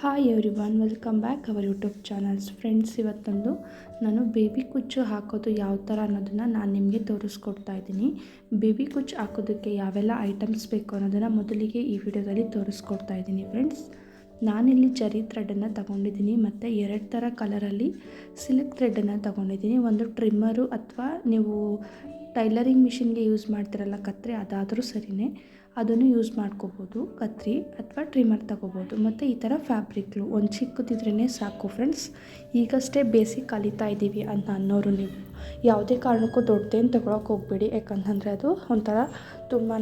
Hi everyone welcome back our YouTube channels friends ಇವತ್ತೊಂದು ನಾನು baby ಕುಚ್ಚು ಹಾಕೋದು ಯಾವ ಥರ ಅನ್ನೋದನ್ನು ನಾನು ನಿಮಗೆ ತೋರಿಸ್ಕೊಡ್ತಾ ಇದ್ದೀನಿ. ಬೇಬಿ ಕುಚ್ಚು ಹಾಕೋದಕ್ಕೆ ಯಾವೆಲ್ಲ ಐಟಮ್ಸ್ ಬೇಕು ಅನ್ನೋದನ್ನು ಮೊದಲಿಗೆ ಈ ವಿಡಿಯೋದಲ್ಲಿ ತೋರಿಸ್ಕೊಡ್ತಾ ಇದ್ದೀನಿ ಫ್ರೆಂಡ್ಸ್ ನಾನಿಲ್ಲಿ ಜರಿ ಥ್ರೆಡನ್ನು ತಗೊಂಡಿದ್ದೀನಿ ಮತ್ತು ಎರಡು ಥರ ಕಲರಲ್ಲಿ ಸಿಲ್ಕ್ ಥ್ರೆಡನ್ನು ತಗೊಂಡಿದ್ದೀನಿ. ಒಂದು ಟ್ರಿಮ್ಮರು ಅಥವಾ ನೀವು ಟೈಲರಿಂಗ್ ಮಿಷಿನ್ಗೆ ಯೂಸ್ ಮಾಡ್ತಿರಲ್ಲ ಕತ್ತರಿ ಅದಾದರೂ ಸರಿಯೇ ಅದನ್ನು ಯೂಸ್ ಮಾಡ್ಕೋಬೋದು. ಕತ್ತರಿ ಅಥವಾ ಟ್ರಿಮ್ಮರ್ ತಗೋಬೋದು. ಮತ್ತು ಈ ಥರ ಫ್ಯಾಬ್ರಿಕ್ಲು ಒಂದು ಚಿಕ್ಕದಿದ್ರೇ ಸಾಕು ಫ್ರೆಂಡ್ಸ್. ಈಗಷ್ಟೇ ಬೇಸಿಕ್ ಕಲಿತಾ ಇದ್ದೀವಿ ಅಂತ ಅನ್ನೋರು ನೀವು. ಯಾವುದೇ ಕಾರಣಕ್ಕೂ ದೊಡ್ಡದೇನು ತೊಗೊಳಕ್ಕೆ ಹೋಗಬೇಡಿ. ಯಾಕಂತಂದರೆ ಅದು ಒಂಥರ ತುಂಬಾ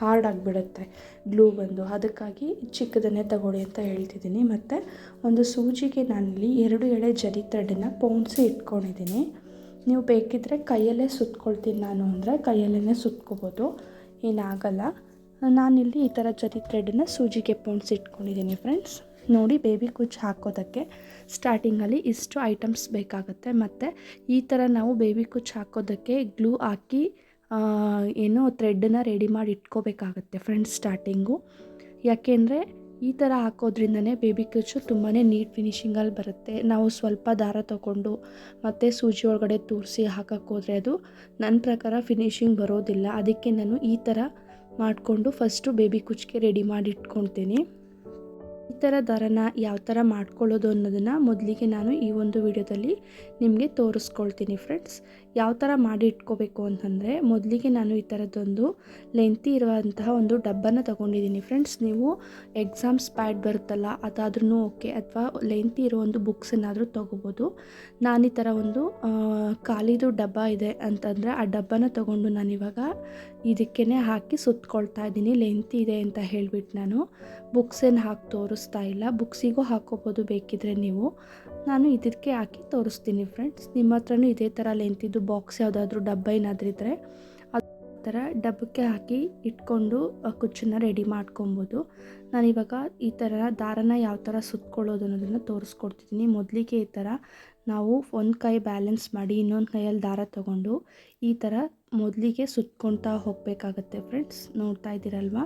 ಹಾರ್ಡ್ ಆಗಿಬಿಡುತ್ತೆ. ಗ್ಲೂ ಬಂದು. ಅದಕ್ಕಾಗಿ ಚಿಕ್ಕದನ್ನೇ ತಗೊಳ್ಳಿ ಅಂತ ಹೇಳ್ತಿದ್ದೀನಿ. ಮತ್ತು ಒಂದು ಸೂಜಿಗೆ ನಾನಿಲ್ಲಿ ಎರಡು ಎಳೆ ಜರಿ ಥ್ರೆಡನ್ನು ಪೌಂಡ್ಸಿ ಇಟ್ಕೊಂಡಿದ್ದೀನಿ. ನೀವು ಬೇಕಿದ್ದರೆ ಕೈಯಲ್ಲೇ ಸುತ್ಕೊಳ್ತೀನಿ ನಾನು ಅಂದರೆ ಕೈಯಲ್ಲೇ ಸುತ್ಕೋಬೋದು, ಏನಾಗಲ್ಲ. ನಾನಿಲ್ಲಿ ಈ ಥರ ಜರಿ ಥ್ರೆಡನ್ನು ಸೂಜಿಗೆ ಪೋಣಿಸಿ ಇಟ್ಕೊಂಡಿದ್ದೀನಿ ಫ್ರೆಂಡ್ಸ್. ನೋಡಿ ಬೇಬಿ ಕುಚ್ಚು ಹಾಕೋದಕ್ಕೆ ಸ್ಟಾರ್ಟಿಂಗಲ್ಲಿ ಇಷ್ಟು ಐಟಮ್ಸ್ ಬೇಕಾಗುತ್ತೆ. ಮತ್ತು ಈ ಥರ ನಾವು ಬೇಬಿ ಕುಚ್ಚು ಹಾಕೋದಕ್ಕೆ ಗ್ಲೂ ಹಾಕಿ ಏನೋ ಥ್ರೆಡ್ಡನ್ನು ರೆಡಿ ಮಾಡಿ ಇಟ್ಕೋಬೇಕಾಗತ್ತೆ ಫ್ರೆಂಡ್ಸ್ ಸ್ಟಾರ್ಟಿಂಗು. ಯಾಕೆಂದರೆ ಈ ಥರ ಹಾಕೋದ್ರಿಂದನೇ ಬೇಬಿ ಕುಚ್ಚು ತುಂಬಾ ನೀಟ್ ಫಿನಿಷಿಂಗಲ್ಲಿ ಬರುತ್ತೆ. ನಾವು ಸ್ವಲ್ಪ ದಾರ ತಗೊಂಡು ಮತ್ತು ಸೂಜಿ ಒಳಗಡೆ ತೂರಿಸಿ ಹಾಕಕ್ಕೆ ಹೋದರೆ ಅದು ನನ್ನ ಪ್ರಕಾರ ಫಿನಿಷಿಂಗ್ ಬರೋದಿಲ್ಲ. ಅದಕ್ಕೆ ನಾನು ಈ ಥರ ಮಾಡಿಕೊಂಡು ಫಸ್ಟು ಬೇಬಿ ಕುಚ್ಚಿಗೆ ರೆಡಿ ಮಾಡಿ ಇಟ್ಕೊಳ್ತೀನಿ. ಈ ಥರ ದರನ ಯಾವ ಥರ ಮಾಡ್ಕೊಳ್ಳೋದು ಅನ್ನೋದನ್ನು ಮೊದಲಿಗೆ ನಾನು ಈ ಒಂದು ವಿಡಿಯೋದಲ್ಲಿ ನಿಮಗೆ ತೋರಿಸ್ಕೊಳ್ತೀನಿ ಫ್ರೆಂಡ್ಸ್ ಯಾವ ಥರ ಮಾಡಿ ಇಟ್ಕೋಬೇಕು ಅಂತಂದರೆ ಮೊದಲಿಗೆ ನಾನು ಈ ಥರದ್ದೊಂದು ಲೆಂತಿ ಇರುವಂತಹ ಒಂದು ಡಬ್ಬನ ತೊಗೊಂಡಿದ್ದೀನಿ ಫ್ರೆಂಡ್ಸ್ ನೀವು ಎಕ್ಸಾಮ್ಸ್ ಪ್ಯಾಡ್ ಬರುತ್ತಲ್ಲ ಅದಾದ್ರೂ ಓಕೆ ಅಥವಾ ಲೆಂತಿ ಇರೋ ಒಂದು ಬುಕ್ಸ್ ಏನಾದರೂ ತೊಗೋಬೋದು. ನಾನು ಈ ಥರ ಒಂದು ಖಾಲಿದು ಡಬ್ಬ ಇದೆ ಅಂತಂದರೆ ಆ ಡಬ್ಬನ ತೊಗೊಂಡು ಇವಾಗ ಇದಕ್ಕೇ ಹಾಕಿ ಸುತ್ತಕೊಳ್ತಾ ಇದ್ದೀನಿ. ಲೆಂತಿ ಇದೆ ಅಂತ ಹೇಳಿಬಿಟ್ಟು ನಾನು ಬುಕ್ಸ್ ಏನು ಹಾಕಿ ತೋರಿಸ್ತಾ ಇಲ್ಲ. ಬುಕ್ಸಿಗೂ ಹಾಕೋಬೋದು ಬೇಕಿದ್ರೆ ನೀವು. ನಾನು ಇದಕ್ಕೆ ಹಾಕಿ ತೋರಿಸ್ತೀನಿ ಫ್ರೆಂಡ್ಸ್ ನಿಮ್ಮ ಹತ್ರನೂ ಇದೇ ಥರ ಲೆಂತಿದ್ದು ಬಾಕ್ಸ್ ಯಾವುದಾದ್ರೂ ಡಬ್ಬ ಏನಾದರೂ ಇದ್ದರೆ ಆ ಥರ ಡಬ್ಬಕ್ಕೆ ಹಾಕಿ ಇಟ್ಕೊಂಡು ಕುಚ್ಚನ್ನ ರೆಡಿ ಮಾಡ್ಕೊಬೋದು. ನಾನಿವಾಗ ಈ ಥರ ದಾರನ ಯಾವ ಥರ ಸುತ್ಕೊಳ್ಳೋದು ಅನ್ನೋದನ್ನು ತೋರಿಸ್ಕೊಡ್ತಿದ್ದೀನಿ. ಮೊದಲಿಗೆ ಈ ಥರ ನಾವು ಒಂದು ಕೈ ಬ್ಯಾಲೆನ್ಸ್ ಮಾಡಿ ಇನ್ನೊಂದು ಕೈಯಲ್ಲಿ ದಾರ ತಗೊಂಡು ಈ ಥರ ಮೊದಲಿಗೆ ಸುತ್ಕೊಳ್ತಾ ಹೋಗಬೇಕಾಗತ್ತೆ ಫ್ರೆಂಡ್ಸ್ ನೋಡ್ತಾ ಇದ್ದೀರಲ್ವ?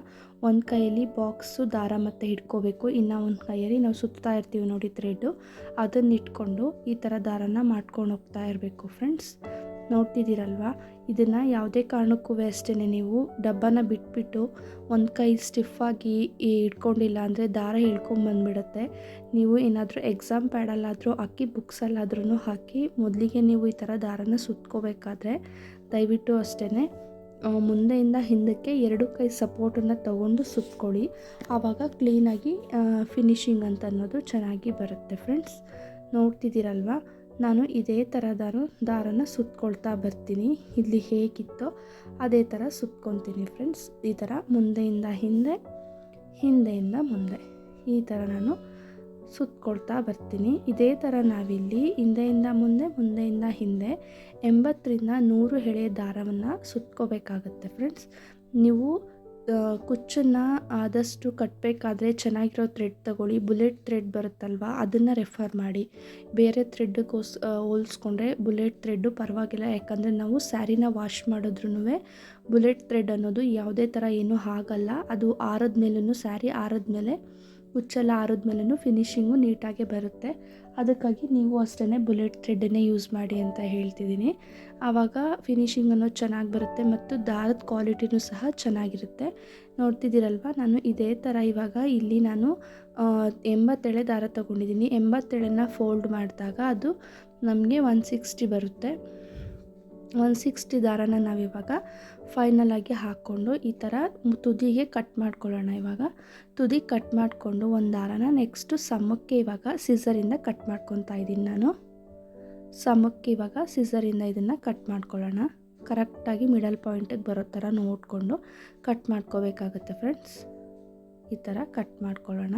ಒಂದು ಕೈಯಲ್ಲಿ ಬಾಕ್ಸು ದಾರ ಮತ್ತು ಹಿಡ್ಕೋಬೇಕು ಇನ್ನು ಒಂದು ಕೈಯಲ್ಲಿ ನಾವು ಸುತ್ತಾ ಇರ್ತೀವಿ ನೋಡಿ ಥ್ರೆಡ್ಡು ಅದನ್ನು ಇಟ್ಕೊಂಡು ಈ ಥರ ದಾರನ ಮಾಡ್ಕೊಂಡು ಹೋಗ್ತಾ ಇರಬೇಕು ಫ್ರೆಂಡ್ಸ್ ನೋಡ್ತಿದ್ದೀರಲ್ವ? ಇದನ್ನು ಯಾವುದೇ ಕಾರಣಕ್ಕೂ ಅಷ್ಟೇ ನೀವು ಡಬ್ಬನ ಬಿಟ್ಬಿಟ್ಟು ಒಂದು ಕೈ ಸ್ಟಿಫಾಗಿ ಇಟ್ಕೊಂಡಿಲ್ಲ ಅಂದರೆ ದಾರ ಹಿಡ್ಕೊಂಬಂದ್ಬಿಡುತ್ತೆ ನೀವು ಏನಾದರೂ ಎಕ್ಸಾಮ್ ಪ್ಯಾಡಲ್ಲಾದರೂ ಹಾಕಿ ಬುಕ್ಸಲ್ಲಾದ್ರೂ ಹಾಕಿ, ಮೊದಲಿಗೆ ನೀವು ಈ ಥರ ದಾರನ ಸುತ್ಕೋಬೇಕಾದ್ರೆ ದಯವಿಟ್ಟು ಅಷ್ಟೇ ಮುಂದೆಯಿಂದ ಹಿಂದಕ್ಕೆ ಎರಡು ಕೈ ಸಪೋರ್ಟನ್ನು ತಗೊಂಡು ಸುತ್ಕೊಳ್ಳಿ. ಆವಾಗ ಕ್ಲೀನಾಗಿ ಫಿನಿಶಿಂಗ್ ಅಂತ ಅನ್ನೋದು ಚೆನ್ನಾಗಿ ಬರುತ್ತೆ ಫ್ರೆಂಡ್ಸ್ ನೋಡ್ತಿದ್ದೀರಲ್ವ? ನಾನು ಇದೇ ಥರ ದಾರ ದಾರನ ಸುತ್ಕೊಳ್ತಾ ಬರ್ತೀನಿ. ಇಲ್ಲಿ ಹೇಗಿತ್ತೋ ಅದೇ ಥರ ಸುತ್ಕೊತೀನಿ ಫ್ರೆಂಡ್ಸ್ ಈ ಥರ ಮುಂದೆಯಿಂದ ಹಿಂದೆ, ಹಿಂದೆಯಿಂದ ಮುಂದೆ. ಈ ಥರ ನಾನು ಸುತ್ಕೊಳ್ತಾ ಬರ್ತೀನಿ. ಇದೇ ಥರ ನಾವಿಲ್ಲಿ ಹಿಂದೆಯಿಂದ ಮುಂದೆ, ಮುಂದೆಯಿಂದ ಹಿಂದೆ ಎಂಬತ್ತರಿಂದ ನೂರು ಎಳೆ ದಾರವನ್ನು ಸುತ್ಕೋಬೇಕಾಗತ್ತೆ ಫ್ರೆಂಡ್ಸ್ ನೀವು ಕುಚ್ಚನ್ನು ಆದಷ್ಟು ಕಟ್ಟಬೇಕಾದ್ರೆ ಚೆನ್ನಾಗಿರೋ ಥ್ರೆಡ್ ತಗೊಳ್ಳಿ. ಬುಲೆಟ್ ಥ್ರೆಡ್ ಬರುತ್ತಲ್ವ, ಅದನ್ನು ರೆಫರ್ ಮಾಡಿ. ಬೇರೆ ಥ್ರೆಡ್ಗೋಸ್ ಹೋಲಿಸ್ಕೊಂಡ್ರೆ ಬುಲೆಟ್ ಥ್ರೆಡ್ಡು ಪರವಾಗಿಲ್ಲ. ಯಾಕಂದರೆ ನಾವು ಸ್ಯಾರಿನ ವಾಶ್ ಮಾಡಿದ್ರೂ ಬುಲೆಟ್ ಥ್ರೆಡ್ ಅನ್ನೋದು ಯಾವುದೇ ಥರ ಏನೂ ಆಗಲ್ಲ. ಅದು ಆರದ ಮೇಲೂ ಸ್ಯಾರಿ ಆರದ್ಮೇಲೆ ಕುಚ್ಚೆಲ್ಲ ಆರಿದ್ಮೇಲೂ ಫಿನಿಷಿಂಗು ನೀಟಾಗೆ ಬರುತ್ತೆ. ಅದಕ್ಕಾಗಿ ನೀವು ಅಷ್ಟೇ ಬುಲೆಟ್ ಥ್ರೆಡ್ಡನ್ನೇ ಯೂಸ್ ಮಾಡಿ ಅಂತ ಹೇಳ್ತಿದ್ದೀನಿ. ಆವಾಗ ಫಿನಿಶಿಂಗ್ ಅನ್ನೋದು ಚೆನ್ನಾಗಿ ಬರುತ್ತೆ ಮತ್ತು ದಾರದ ಕ್ವಾಲಿಟಿನೂ ಸಹ ಚೆನ್ನಾಗಿರುತ್ತೆ. ನೋಡ್ತಿದ್ದೀರಲ್ವ? ನಾನು ಇದೇ ಥರ ಇವಾಗ ಇಲ್ಲಿ ನಾನು ಎಂಬತ್ತೆಳೆ ದಾರ ತೊಗೊಂಡಿದ್ದೀನಿ. ಎಂಬತ್ತೆಳೆನ ಫೋಲ್ಡ್ ಮಾಡಿದಾಗ ಅದು ನಮಗೆ ಒನ್ ಸಿಕ್ಸ್ಟಿ ಬರುತ್ತೆ. ಒನ್ ಸಿಕ್ಸ್ಟಿ ದಾರನ ನಾವಿವಾಗ ಫೈನಲ್ ಆಗಿ ಹಾಕ್ಕೊಂಡು ಈ ಥರ ತುದಿಗೆ ಕಟ್ ಮಾಡ್ಕೊಳ್ಳೋಣ ಇವಾಗ. ತುದಿ ಕಟ್ ಮಾಡಿಕೊಂಡು ಒಂದು ದಾರನ ನೆಕ್ಸ್ಟು ಸಮಕ್ಕೆ ಇವಾಗ ಸೀಸರಿಂದ ಕಟ್ ಮಾಡ್ಕೊತಾ ಇದ್ದೀನಿ ನಾನು. ಸಮಕ್ಕೆ ಇವಾಗ ಸಿಸರಿಂದ ಇದನ್ನು ಕಟ್ ಮಾಡ್ಕೊಳ್ಳೋಣ. ಕರೆಕ್ಟಾಗಿ ಮಿಡಲ್ ಪಾಯಿಂಟಿಗೆ ಬರೋ ಥರ ನೋಡಿಕೊಂಡು ಕಟ್ ಮಾಡ್ಕೋಬೇಕಾಗತ್ತೆ ಫ್ರೆಂಡ್ಸ್ ಈ ಥರ ಕಟ್ ಮಾಡ್ಕೊಳ್ಳೋಣ.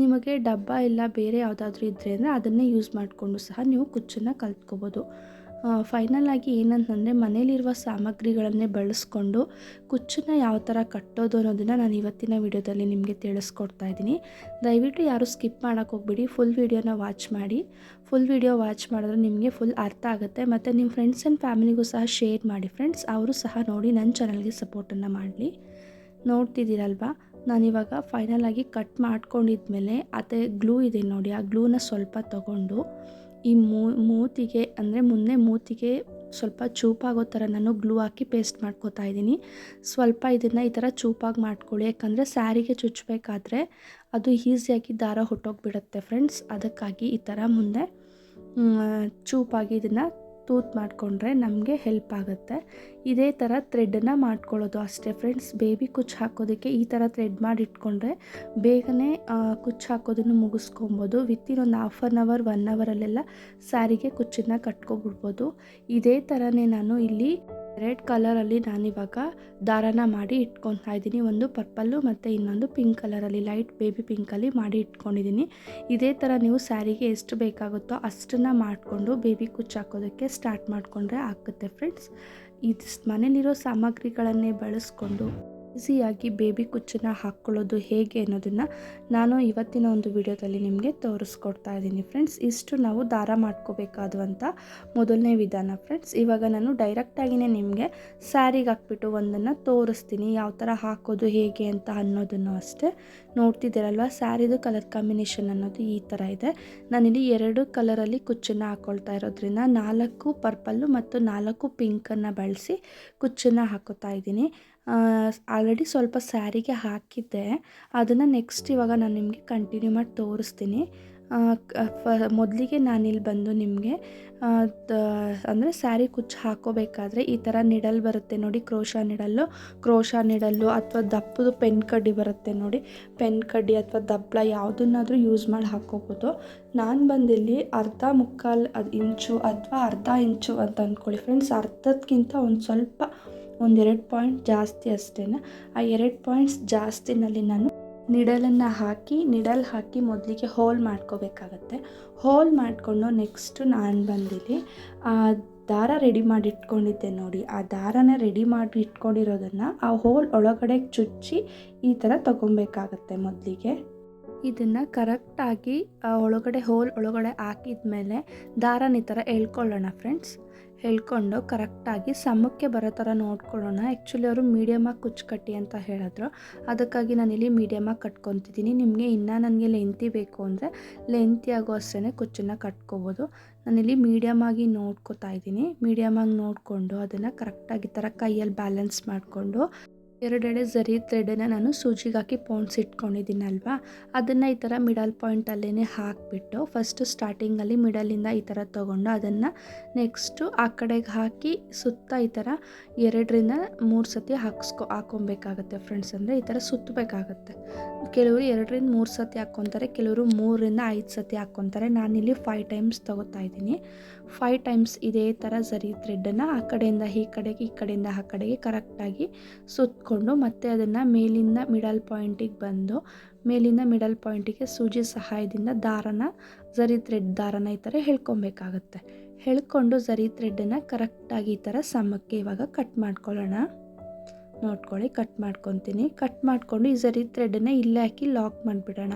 ನಿಮಗೆ ಡಬ್ಬ ಇಲ್ಲ ಬೇರೆ ಯಾವುದಾದ್ರೂ ಇದ್ದರೆ ಅಂದರೆ ಅದನ್ನೇ ಯೂಸ್ ಮಾಡಿಕೊಂಡು ಸಹ ನೀವು ಕುಚ್ಚನ್ನು ಕಲ್ತ್ಕೋಬೋದು. ಫೈನಲ್ ಆಗಿ ಏನಂತಂದರೆ ಮನೇಲಿರುವ ಸಾಮಗ್ರಿಗಳನ್ನೇ ಬಳಸ್ಕೊಂಡು ಕುಚ್ಚನ್ನ ಯಾವ ಥರ ಕಟ್ಟೋದು ಅನ್ನೋದನ್ನು ನಾನು ಇವತ್ತಿನ ವಿಡಿಯೋದಲ್ಲಿ ನಿಮಗೆ ತಿಳಿಸ್ಕೊಡ್ತಾ ಇದ್ದೀನಿ. ದಯವಿಟ್ಟು ಯಾರು ಸ್ಕಿಪ್ ಮಾಡೋಕ್ಕೆ ಹೋಗ್ಬಿಡಿ ಫುಲ್ ವಿಡಿಯೋನ ವಾಚ್ ಮಾಡಿ. ಫುಲ್ ವಿಡಿಯೋ ವಾಚ್ ಮಾಡಿದ್ರೆ ನಿಮಗೆ ಫುಲ್ ಅರ್ಥ ಆಗುತ್ತೆ. ಮತ್ತು ನಿಮ್ಮ ಫ್ರೆಂಡ್ಸ್ ಆ್ಯಂಡ್ ಫ್ಯಾಮಿಲಿಗೂ ಸಹ ಶೇರ್ ಮಾಡಿ ಫ್ರೆಂಡ್ಸ್ ಅವರು ಸಹ ನೋಡಿ ನನ್ನ ಚಾನಲ್ಗೆ ಸಪೋರ್ಟನ್ನು ಮಾಡಲಿ. ನೋಡ್ತಿದ್ದೀರಲ್ವಾ? ನಾನಿವಾಗ ಫೈನಲ್ ಆಗಿ ಕಟ್ ಮಾಡ್ಕೊಂಡಿದ್ಮೇಲೆ ಅದೇ ಗ್ಲೂ ಇದೆ ನೋಡಿ, ಆ ಗ್ಲೂನ ಸ್ವಲ್ಪ ತಗೊಂಡು ಈ ಮೂತಿಗೆ, ಅಂದರೆ ಮುಂದೆ ಮೂತಿಗೆ ಸ್ವಲ್ಪ ಚೂಪಾಗೋ ಥರ ನಾನು ಗ್ಲೂ ಹಾಕಿ ಪೇಸ್ಟ್ ಮಾಡ್ಕೋತಾ ಇದ್ದೀನಿ. ಸ್ವಲ್ಪ ಇದನ್ನು ಈ ಥರ ಚೂಪಾಗಿ ಮಾಡ್ಕೊಳ್ಳಿ. ಯಾಕಂದರೆ ಸ್ಯಾರಿಗೆ ಚುಚ್ಚಬೇಕಾದ್ರೆ ಅದು ಈಸಿಯಾಗಿ ದಾರ ಹೊಟ್ಟೋಗ್ಬಿಡುತ್ತೆ ಫ್ರೆಂಡ್ಸ್. ಅದಕ್ಕಾಗಿ ಈ ಥರ ಮುಂದೆ ಚೂಪಾಗಿ ಇದನ್ನು ತೂತ್ ಮಾಡಿಕೊಂಡ್ರೆ ನಮಗೆ ಹೆಲ್ಪ್ ಆಗುತ್ತೆ. ಇದೇ ಥರ ಥ್ರೆಡ್ಡನ್ನು ಮಾಡ್ಕೊಳ್ಳೋದು ಅಷ್ಟೇ ಫ್ರೆಂಡ್ಸ್ ಬೇಬಿ ಕುಚ್ಚು ಹಾಕೋದಕ್ಕೆ ಈ ಥರ ಥ್ರೆಡ್ ಮಾಡಿ ಇಟ್ಕೊಂಡ್ರೆ ಬೇಗನೆ ಕುಚ್ಚು ಹಾಕೋದನ್ನು ಮುಗಿಸ್ಕೊಬೋದು. ವಿತಿನ್ ಒಂದು ಹಾಫ್ ಆನ್ ಅವರ್ ಒನ್ ಅವರಲ್ಲೆಲ್ಲ ಸ್ಯಾರಿಗೆ ಕುಚ್ಚನ್ನು ಕಟ್ಕೊಬಿಡ್ಬೋದು. ಇದೇ ಥರನೇ ನಾನು ಇಲ್ಲಿ ರೆಡ್ ಕಲರಲ್ಲಿ ನಾನಿವಾಗ ದಾರನ ಮಾಡಿ ಇಟ್ಕೊತಾ ಇದ್ದೀನಿ. ಒಂದು ಪರ್ಪಲ್ಲು ಮತ್ತು ಇನ್ನೊಂದು ಪಿಂಕ್ ಕಲರಲ್ಲಿ, ಲೈಟ್ ಬೇಬಿ ಪಿಂಕಲ್ಲಿ ಮಾಡಿ ಇಟ್ಕೊಂಡಿದ್ದೀನಿ. ಇದೇ ಥರ ನೀವು ಸ್ಯಾರಿಗೆ ಎಷ್ಟು ಬೇಕಾಗುತ್ತೋ ಅಷ್ಟನ್ನು ಮಾಡಿಕೊಂಡು ಬೇಬಿ ಕುಚ್ಚು ಹಾಕೋದಕ್ಕೆ ಸ್ಟಾರ್ಟ್ ಮಾಡಿಕೊಂಡ್ರೆ ಆಗುತ್ತೆ ಫ್ರೆಂಡ್ಸ್. ಇದು ಮನೇಲಿರೋ ಸಾಮಗ್ರಿಗಳನ್ನೇ ಬಳಸ್ಕೊಂಡು ಈಸಿಯಾಗಿ ಬೇಬಿ ಕುಚ್ಚನ್ನು ಹಾಕ್ಕೊಳ್ಳೋದು ಹೇಗೆ ಅನ್ನೋದನ್ನು ನಾನು ಇವತ್ತಿನ ಒಂದು ವಿಡಿಯೋದಲ್ಲಿ ನಿಮಗೆ ತೋರಿಸ್ಕೊಡ್ತಾ ಇದ್ದೀನಿ ಫ್ರೆಂಡ್ಸ್. ಇಷ್ಟು ನಾವು ದಾರ ಮಾಡ್ಕೋಬೇಕಾದಂಥ ಮೊದಲನೇ ವಿಧಾನ ಫ್ರೆಂಡ್ಸ್. ಇವಾಗ ನಾನು ಡೈರೆಕ್ಟಾಗಿಯೇ ನಿಮಗೆ ಸ್ಯಾರಿಗೆ ಹಾಕ್ಬಿಟ್ಟು ಒಂದನ್ನು ತೋರಿಸ್ತೀನಿ. ಯಾವ ಥರ ಹಾಕೋದು ಹೇಗೆ ಅಂತ ಅನ್ನೋದನ್ನು ಅಷ್ಟೇ. ನೋಡ್ತಿದ್ದೀರಲ್ವ, ಸ್ಯಾರಿದು ಕಲರ್ ಕಾಂಬಿನೇಷನ್ ಅನ್ನೋದು ಈ ಥರ ಇದೆ. ನಾನಿಲ್ಲಿ ಎರಡು ಕಲರಲ್ಲಿ ಕುಚ್ಚನ್ನು ಹಾಕ್ಕೊಳ್ತಾ ಇರೋದ್ರಿಂದ ನಾಲ್ಕು ಪರ್ಪಲ್ಲು ಮತ್ತು ನಾಲ್ಕು ಪಿಂಕನ್ನು ಬಳಸಿ ಕುಚ್ಚನ್ನು ಹಾಕೋತಾ ಇದ್ದೀನಿ. ಆಲ್ರೆಡಿ ಸ್ವಲ್ಪ ಸ್ಯಾರಿಗೆ ಹಾಕಿದ್ದೆ. ಅದನ್ನು ನೆಕ್ಸ್ಟ್ ಇವಾಗ ನಾನು ನಿಮಗೆ ಕಂಟಿನ್ಯೂ ಮಾಡಿ ತೋರಿಸ್ತೀನಿ. ಫ ಮೊದಲಿಗೆ ನಾನಿಲ್ಲಿ ಬಂದು ನಿಮಗೆ ಅಂದರೆ ಸ್ಯಾರಿ ಕುಚ್ಚು ಹಾಕೋಬೇಕಾದ್ರೆ ಈ ಥರ ನಿಡಲ್ ಬರುತ್ತೆ ನೋಡಿ, ಕ್ರೋಶ ನಿಡಲ್ಲು ಕ್ರೋಶ ನಿಡಲ್ಲು ಅಥವಾ ದಪ್ಪದು ಪೆನ್ ಕಡ್ಡಿ ಬರುತ್ತೆ ನೋಡಿ. ಪೆನ್ ಕಡ್ಡಿ ಅಥವಾ ದಪ್ಪಳ ಯಾವುದನ್ನಾದರೂ ಯೂಸ್ ಮಾಡಿ ಹಾಕೋಬೋದು. ನಾನು ಬಂದಿಲ್ಲಿ ಅರ್ಧ ಮುಕ್ಕಾಲು ಇಂಚು ಅಥವಾ ಅರ್ಧ ಇಂಚು ಅಂತ ಅಂದ್ಕೊಳ್ಳಿ ಫ್ರೆಂಡ್ಸ್ ಅರ್ಧಕ್ಕಿಂತ ಒಂದು ಸ್ವಲ್ಪ ಒಂದೆರಡು ಪಾಯಿಂಟ್ ಜಾಸ್ತಿ ಅಷ್ಟೇ ಆ ಎರಡು ಪಾಯಿಂಟ್ಸ್ ಜಾಸ್ತಿನಲ್ಲಿ ನಾನು ನಿಡಲನ್ನು ಹಾಕಿ, ನಿಡಲ್ ಹಾಕಿ ಮೊದಲಿಗೆ ಹೋಲ್ ಮಾಡ್ಕೋಬೇಕಾಗತ್ತೆ. ಹೋಲ್ ಮಾಡಿಕೊಂಡು ನೆಕ್ಸ್ಟು ನಾನು ಬಂದಿಲ್ಲಿ ಆ ದಾರ ರೆಡಿ ಮಾಡಿ ಇಟ್ಕೊಂಡಿದ್ದೆ ನೋಡಿ. ಆ ದಾರನ ರೆಡಿ ಮಾಡಿ ಇಟ್ಕೊಂಡಿರೋದನ್ನು ಆ ಹೋಲ್ ಒಳಗಡೆ ಚುಚ್ಚಿ ಈ ಥರ ತೊಗೊಬೇಕಾಗತ್ತೆ ಮೊದಲಿಗೆ. ಇದನ್ನು ಕರೆಕ್ಟಾಗಿ ಒಳಗಡೆ ಹೋಲ್ ಒಳಗಡೆ ಹಾಕಿದ ಮೇಲೆ ದಾರನ ಈ ಥರ ಎಳ್ಕೊಳ್ಳೋಣ ಫ್ರೆಂಡ್ಸ್ ಹೇಳ್ಕೊಂಡು ಕರೆಕ್ಟಾಗಿ ಸಮಕ್ಕೆ ಬರೋ ಥರ ನೋಡ್ಕೊಳ್ಳೋಣ. ಆ್ಯಕ್ಚುಲಿ ಅವರು ಮೀಡಿಯಮಾಗಿ ಕುಚ್ಚು ಕಟ್ಟಿ ಅಂತ ಹೇಳಿದ್ರು. ಅದಕ್ಕಾಗಿ ನಾನಿಲ್ಲಿ ಮೀಡಿಯಮಾಗಿ ಕಟ್ಕೊತಿದ್ದೀನಿ. ನಿಮಗೆ ಇನ್ನೂ ನನಗೆ ಲೆಂತಿ ಬೇಕು ಅಂದರೆ ಲೆಂತಿ ಆಗೋ ಅಷ್ಟೇ ಕುಚ್ಚನ್ನು ಕಟ್ಕೋಬೋದು. ನಾನಿಲ್ಲಿ ಮೀಡಿಯಮಾಗಿ ನೋಡ್ಕೋತಾ ಇದ್ದೀನಿ. ಮೀಡಿಯಮಾಗಿ ನೋಡಿಕೊಂಡು ಅದನ್ನು ಕರೆಕ್ಟಾಗಿ ಈ ಥರ ಕೈಯಲ್ಲಿ ಬ್ಯಾಲೆನ್ಸ್ ಮಾಡಿಕೊಂಡು ಎರಡೆಡೆ ಜರಿ ಥ್ರೆಡನ್ನು ನಾನು ಸೂಜಿಗೆ ಹಾಕಿ ಪೌಂಡ್ಸ್ ಇಟ್ಕೊಂಡಿದ್ದೀನಲ್ವಾ ಅದನ್ನು ಈ ಥರ ಮಿಡಲ್ ಪಾಯಿಂಟಲ್ಲೇ ಹಾಕಿಬಿಟ್ಟು ಫಸ್ಟು ಸ್ಟಾರ್ಟಿಂಗಲ್ಲಿ ಮಿಡಲಿಂದ ಈ ಥರ ತೊಗೊಂಡು ಅದನ್ನು ನೆಕ್ಸ್ಟು ಆ ಕಡೆಗೆ ಹಾಕಿ ಸುತ್ತ ಈ ಥರ ಎರಡರಿಂದ ಮೂರು ಸತಿ ಹಾಕ್ಸ್ಕೊ ಹಾಕೊಬೇಕಾಗತ್ತೆ ಫ್ರೆಂಡ್ಸ್ ಅಂದರೆ ಈ ಥರ ಸುತ್ತಬೇಕಾಗತ್ತೆ. ಕೆಲವರು ಎರಡರಿಂದ ಮೂರು ಸತಿ ಹಾಕ್ಕೊತಾರೆ, ಕೆಲವರು ಮೂರರಿಂದ ಐದು ಸತಿ ಹಾಕ್ಕೊತಾರೆ. ನಾನಿಲ್ಲಿ ಫೈವ್ ಟೈಮ್ಸ್ ತೊಗೋತಾ ಇದ್ದೀನಿ. ಫೈವ್ ಟೈಮ್ಸ್ ಇದೇ ಥರ ಝರಿ ಥ್ರೆಡ್ಡನ್ನು ಆ ಕಡೆಯಿಂದ ಈ ಕಡೆಗೆ, ಈ ಕಡೆಯಿಂದ ಆ ಕಡೆಗೆ ಕರೆಕ್ಟಾಗಿ ಸುತ್ತಕೊಂಡು ಮತ್ತೆ ಅದನ್ನು ಮೇಲಿಂದ ಮಿಡಲ್ ಪಾಯಿಂಟಿಗೆ ಬಂದು ಮೇಲಿಂದ ಮಿಡಲ್ ಪಾಯಿಂಟಿಗೆ ಸೂಜಿ ಸಹಾಯದಿಂದ ದಾರನ ಝರಿ ಥ್ರೆಡ್ ದಾರನ ಈ ಥರ ಹೇಳ್ಕೊಬೇಕಾಗತ್ತೆ. ಹೇಳ್ಕೊಂಡು ಝರಿ ಥ್ರೆಡ್ಡನ್ನು ಕರೆಕ್ಟಾಗಿ ಈ ಥರ ಸಮಕ್ಕೆ ಇವಾಗ ಕಟ್ ಮಾಡ್ಕೊಳ್ಳೋಣ. ನೋಡ್ಕೊಳ್ಳಿ ಕಟ್ ಮಾಡ್ಕೊತೀನಿ. ಕಟ್ ಮಾಡಿಕೊಂಡು ಈ ಸರಿ ಥ್ರೆಡನ್ನ ಇಲ್ಲೇ ಹಾಕಿ ಲಾಕ್ ಮಾಡಿಬಿಡೋಣ.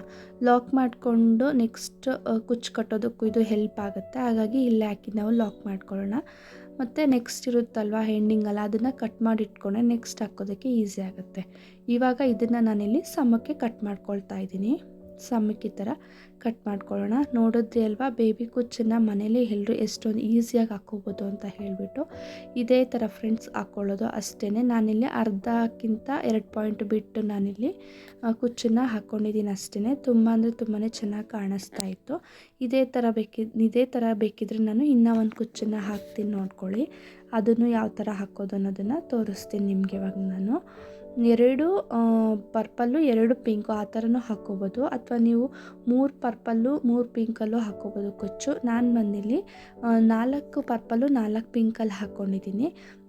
ಲಾಕ್ ಮಾಡಿಕೊಂಡು ನೆಕ್ಸ್ಟ್ ಕುಚ್ಚು ಕಟ್ಟೋದಕ್ಕೂ ಇದು ಹೆಲ್ಪ್ ಆಗುತ್ತೆ. ಹಾಗಾಗಿ ಇಲ್ಲೇ ಹಾಕಿ ನಾವು ಲಾಕ್ ಮಾಡ್ಕೊಳ್ಳೋಣ. ಮತ್ತು ನೆಕ್ಸ್ಟ್ ಇರುತ್ತಲ್ವ ಹೆಂಡಿಂಗಲ್ಲ ಅದನ್ನು ಕಟ್ ಮಾಡಿ ಇಟ್ಕೊಂಡ್ರೆ ನೆಕ್ಸ್ಟ್ ಹಾಕೋದಕ್ಕೆ ಈಸಿ ಆಗುತ್ತೆ. ಇವಾಗ ಇದನ್ನು ನಾನಿಲ್ಲಿ ಸಮಕ್ಕೆ ಕಟ್ ಮಾಡ್ಕೊಳ್ತಾ ಇದ್ದೀನಿ. ಸಮಕ್ಕೆ ಥರ ಕಟ್ ಮಾಡ್ಕೊಳ್ಳೋಣ. ನೋಡಿದ್ರಿ ಅಲ್ವಾ ಬೇಬಿ ಕುಚ್ಚನ್ನು ಮನೇಲಿ ಎಲ್ಲರೂ ಎಷ್ಟೊಂದು ಈಸಿಯಾಗಿ ಹಾಕ್ಕೋಬೋದು ಅಂತ ಹೇಳಿಬಿಟ್ಟು ಇದೇ ಥರ ಫ್ರೆಂಡ್ಸ್ ಹಾಕ್ಕೊಳ್ಳೋದು ಅಷ್ಟೇ ನಾನಿಲ್ಲಿ ಅರ್ಧಕ್ಕಿಂತ ಎರಡು ಪಾಯಿಂಟ್ ಬಿಟ್ಟು ನಾನಿಲ್ಲಿ ಕುಚ್ಚನ್ನು ಹಾಕ್ಕೊಂಡಿದ್ದೀನಿ ಅಷ್ಟೇ ತುಂಬ ಅಂದರೆ ತುಂಬಾ ಚೆನ್ನಾಗಿ ಕಾಣಿಸ್ತಾ ಇತ್ತು. ಇದೇ ಥರ ಬೇಕಿದ್ ಇದೇ ಥರ ಬೇಕಿದ್ರೆ ನಾನು ಇನ್ನೂ ಒಂದು ಕುಚ್ಚನ್ನು ಹಾಕ್ತೀನಿ ನೋಡ್ಕೊಳ್ಳಿ. ಅದನ್ನು ಯಾವ ಥರ ಹಾಕೋದು ಅನ್ನೋದನ್ನು ತೋರಿಸ್ತೀನಿ ನಿಮಗೆ ಇವಾಗ ನಾನು. ಎರಡು ಪರ್ಪಲ್ಲು, ಎರಡು ಪಿಂಕು ಆ ಥರನೂ ಹಾಕ್ಕೋಬೋದು. ಅಥವಾ ನೀವು ಮೂರು ಪರ್ಪಲ್ಲು, ಮೂರು ಪಿಂಕಲ್ಲು ಹಾಕ್ಕೋಬೋದು ಕೊಚ್ಚು. ನಾನು ಬಂದಿಲ್ಲಿ ನಾಲ್ಕು ಪರ್ಪಲ್ಲು, ನಾಲ್ಕು ಪಿಂಕಲ್ಲಿ ಹಾಕ್ಕೊಂಡಿದ್ದೀನಿ.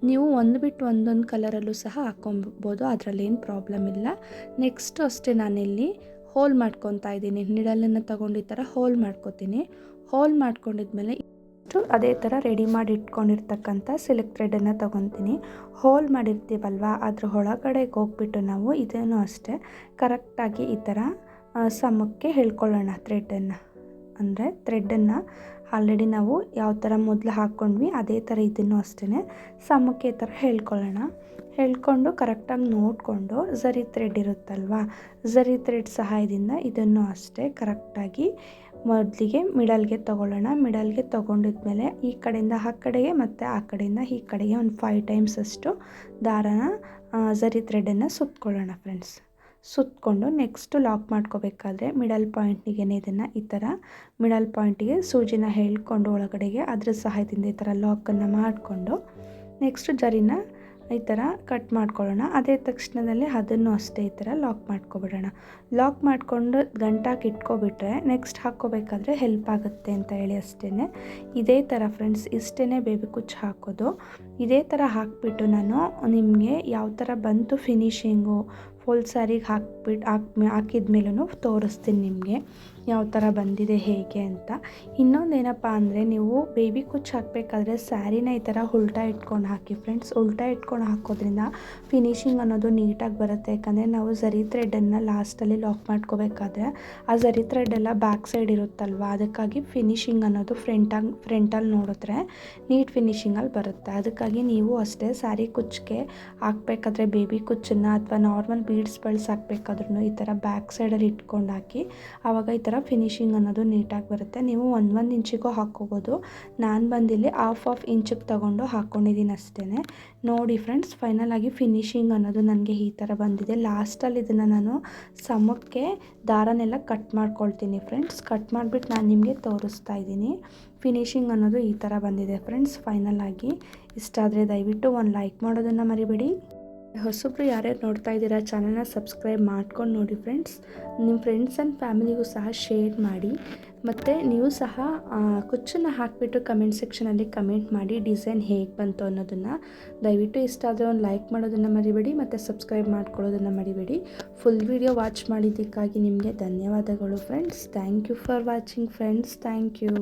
ನೀವು ಒಂದು ಬಿಟ್ಟು ಒಂದೊಂದು ಕಲರಲ್ಲೂ ಸಹ ಹಾಕ್ಕೊಬೋದು, ಅದರಲ್ಲೇನು ಪ್ರಾಬ್ಲಮ್ ಇಲ್ಲ. ನೆಕ್ಸ್ಟು ಅಷ್ಟೇ ನಾನಿಲ್ಲಿ ಹೋಲ್ ಮಾಡ್ಕೊತಾ ಇದ್ದೀನಿ. ನಿಡಲನ್ನು ತಗೊಂಡು ಥರ ಹೋಲ್ ಮಾಡ್ಕೊತೀನಿ. ಹೋಲ್ ಮಾಡ್ಕೊಂಡಿದ್ಮೇಲೆ ಅದೇ ಥರ ರೆಡಿ ಮಾಡಿ ಇಟ್ಕೊಂಡಿರ್ತಕ್ಕಂಥ ಸಿಲ್ಕ್ ಥ್ರೆಡನ್ನು ತೊಗೊತೀನಿ. ಹೋಲ್ ಮಾಡಿರ್ತೀವಲ್ವ, ಅದ್ರ ಒಳಗಡೆಗೆ ಹೋಗ್ಬಿಟ್ಟು ನಾವು ಇದನ್ನು ಅಷ್ಟೇ ಕರೆಕ್ಟಾಗಿ ಈ ಥರ ಸಮಕ್ಕೆ ಹೇಳ್ಕೊಳ್ಳೋಣ ಥ್ರೆಡನ್ನು ಅಂದರೆ ಥ್ರೆಡನ್ನು ಆಲ್ರೆಡಿ ನಾವು ಯಾವ ಥರ ಮೊದಲು ಹಾಕ್ಕೊಂಡ್ವಿ, ಅದೇ ಥರ ಇದನ್ನು ಅಷ್ಟೇ ಸಮಕ್ಕೆ ಈ ಥರ ಹೇಳ್ಕೊಳ್ಳೋಣ. ಹೇಳ್ಕೊಂಡು ಕರೆಕ್ಟಾಗಿ ನೋಡಿಕೊಂಡು ಝರಿ ಥ್ರೆಡ್ ಇರುತ್ತಲ್ವಾ ಝರಿ ಥ್ರೆಡ್ ಸಹಾಯದಿಂದ ಇದನ್ನು ಅಷ್ಟೇ ಕರೆಕ್ಟಾಗಿ ಮೊದಲಿಗೆ ಮಿಡಲ್ಗೆ ತೊಗೊಳ್ಳೋಣ. ಮಿಡಲ್ಗೆ ತೊಗೊಂಡಿದ್ಮೇಲೆ ಈ ಕಡೆಯಿಂದ ಆ ಕಡೆಗೆ ಮತ್ತು ಆ ಕಡೆಯಿಂದ ಈ ಕಡೆಗೆ ಒಂದು ಫೈವ್ ಟೈಮ್ಸ್ ಅಷ್ಟು ದಾರನ ಝರಿ ಥ್ರೆಡನ್ನು ಸುತ್ಕೊಳ್ಳೋಣ ಫ್ರೆಂಡ್ಸ್ ಸುತ್ತಕೊಂಡು ನೆಕ್ಸ್ಟು ಲಾಕ್ ಮಾಡ್ಕೋಬೇಕಾದ್ರೆ ಮಿಡಲ್ ಪಾಯಿಂಟಿಗೆ ಇದನ್ನು ಈ ಥರ ಮಿಡಲ್ ಪಾಯಿಂಟಿಗೆ ಸೂಜಿನ ಹೇಳ್ಕೊಂಡು ಒಳಗಡೆಗೆ ಅದ್ರ ಸಹಾಯದಿಂದ ಈ ಥರ ಲಾಕನ್ನು ಮಾಡಿಕೊಂಡು ನೆಕ್ಸ್ಟ್ ಜರಿನ ಈ ಥರ ಕಟ್ ಮಾಡ್ಕೊಳ್ಳೋಣ. ಅದೇ ತಕ್ಷಣದಲ್ಲಿ ಅದನ್ನು ಅಷ್ಟೇ ಈ ಥರ ಲಾಕ್ ಮಾಡ್ಕೊಬಿಡೋಣ. ಲಾಕ್ ಮಾಡಿಕೊಂಡು ಗಂಟಾಕಿ ಇಟ್ಕೊಬಿಟ್ರೆ ನೆಕ್ಸ್ಟ್ ಹಾಕ್ಕೋಬೇಕಾದ್ರೆ ಹೆಲ್ಪ್ ಆಗುತ್ತೆ ಅಂತ ಹೇಳಿ ಅಷ್ಟೇ ಇದೇ ಥರ ಫ್ರೆಂಡ್ಸ್ ಇಷ್ಟೇ ಬೇಬಿ ಕುಚ್ಚು ಹಾಕೋದು. ಇದೇ ಥರ ಹಾಕಿಬಿಟ್ಟು ನಾನು ನಿಮಗೆ ಯಾವ ಥರ ಬಂತು ಫಿನಿಶಿಂಗು ಫುಲ್ ಸ್ಯಾರಿಗೆ ಹಾಕ್ಬಿಟ್ಟು ಹಾಕಿ ಹಾಕಿದ ಮೇಲೂ ತೋರಿಸ್ತೀನಿ ನಿಮಗೆ. ಯಾವ ಥರ ಬಂದಿದೆ ಹೇಗೆ ಅಂತ. ಇನ್ನೊಂದೇನಪ್ಪ ಅಂದರೆ ನೀವು ಬೇಬಿ ಕುಚ್ಚು ಹಾಕಬೇಕಾದ್ರೆ ಸ್ಯಾರಿನ ಈ ಥರ ಉಲ್ಟಾ ಇಟ್ಕೊಂಡು ಹಾಕಿ ಫ್ರೆಂಡ್ಸ್ ಉಲ್ಟಾ ಇಟ್ಕೊಂಡು ಹಾಕೋದ್ರಿಂದ ಫಿನಿಶಿಂಗ್ ಅನ್ನೋದು ನೀಟಾಗಿ ಬರುತ್ತೆ. ಯಾಕಂದರೆ ನಾವು ಝರಿ ಥ್ರೆಡನ್ನು ಲಾಸ್ಟಲ್ಲಿ ಲಾಕ್ ಮಾಡ್ಕೋಬೇಕಾದ್ರೆ ಆ ಝರಿ ಥ್ರೆಡ್ ಎಲ್ಲ ಬ್ಯಾಕ್ ಸೈಡ್ ಇರುತ್ತಲ್ವ, ಅದಕ್ಕಾಗಿ ಫಿನಿಶಿಂಗ್ ಅನ್ನೋದು ಫ್ರಂಟಾಗಿ ಫ್ರಂಟಲ್ಲಿ ನೋಡಿದ್ರೆ ನೀಟ್ ಫಿನಿಶಿಂಗಲ್ಲಿ ಬರುತ್ತೆ. ಅದಕ್ಕಾಗಿ ನೀವು ಅಷ್ಟೇ ಸ್ಯಾರಿ ಕುಚ್ಚಿಗೆ ಹಾಕಬೇಕಾದ್ರೆ ಬೇಬಿ ಕುಚ್ಚನ್ನು ಅಥವಾ ನಾರ್ಮಲ್ ಬೀಡ್ಸ್ ಬಳಸಿ ಹಾಕ್ಬೇಕಾದ್ರೂ ಈ ಥರ ಬ್ಯಾಕ್ ಸೈಡಲ್ಲಿ ಇಟ್ಕೊಂಡು ಹಾಕಿ, ಆವಾಗ ಈ ಥರ ಫಿನಿಶಿಂಗ್ ಅನ್ನೋದು ನೀಟಾಗಿ ಬರುತ್ತೆ. ನೀವು ಒಂದು ಒಂದು ಇಂಚಿಗೂ ಹಾಕ್ಕೋಬೋದು. ನಾನು ಬಂದಿಲ್ಲಿ ಹಾಫ್ ಆಫ್ ಇಂಚಿಗೆ ತಗೊಂಡು ಹಾಕ್ಕೊಂಡಿದ್ದೀನಿ ಅಷ್ಟೇ ನೋಡಿ ಫ್ರೆಂಡ್ಸ್ ಫೈನಲ್ ಆಗಿ ಫಿನಿಶಿಂಗ್ ಅನ್ನೋದು ನನಗೆ ಈ ಥರ ಬಂದಿದೆ. ಲಾಸ್ಟಲ್ಲಿ ಇದನ್ನು ನಾನು ಸಮಕ್ಕೆ ದಾರನೆಲ್ಲ ಕಟ್ ಮಾಡ್ಕೊಳ್ತೀನಿ ಫ್ರೆಂಡ್ಸ್ ಕಟ್ ಮಾಡಿಬಿಟ್ಟು ನಾನು ನಿಮಗೆ ತೋರಿಸ್ತಾ ಇದ್ದೀನಿ. ಫಿನಿಶಿಂಗ್ ಅನ್ನೋದು ಈ ಥರ ಬಂದಿದೆ ಫ್ರೆಂಡ್ಸ್ ಫೈನಲ್ ಆಗಿ. ಇಷ್ಟ ಆದರೆ ದಯವಿಟ್ಟು ಒಂದು ಲೈಕ್ ಮಾಡೋದನ್ನು ಮರಿಬೇಡಿ. ಹೊಸಬ್ರು ಯಾರ್ಯಾರು ನೋಡ್ತಾ ಇದ್ದೀರಾ ಚಾನಲ್ನ ಸಬ್ಸ್ಕ್ರೈಬ್ ಮಾಡ್ಕೊಂಡು ನೋಡಿ ಫ್ರೆಂಡ್ಸ್ ನಿಮ್ಮ ಫ್ರೆಂಡ್ಸ್ ಆ್ಯಂಡ್ ಫ್ಯಾಮಿಲಿಗೂ ಸಹ ಶೇರ್ ಮಾಡಿ. ಮತ್ತು ನೀವು ಸಹ ಕುಚ್ಚನ್ನ ಹಾಕಿಬಿಟ್ಟು ಕಮೆಂಟ್ ಸೆಕ್ಷನಲ್ಲಿ ಕಮೆಂಟ್ ಮಾಡಿ ಡಿಸೈನ್ ಹೇಗೆ ಬಂತು ಅನ್ನೋದನ್ನು. ದಯವಿಟ್ಟು ಇಷ್ಟ ಆದರೆ ಒಂದು ಲೈಕ್ ಮಾಡೋದನ್ನು ಮರಿಬೇಡಿ, ಮತ್ತು ಸಬ್ಸ್ಕ್ರೈಬ್ ಮಾಡ್ಕೊಳ್ಳೋದನ್ನು ಮರಿಬೇಡಿ. ಫುಲ್ ವಿಡಿಯೋ ವಾಚ್ ಮಾಡಿದ್ದಕ್ಕಾಗಿ ನಿಮಗೆ ಧನ್ಯವಾದಗಳು friends thank you for watching friends thank you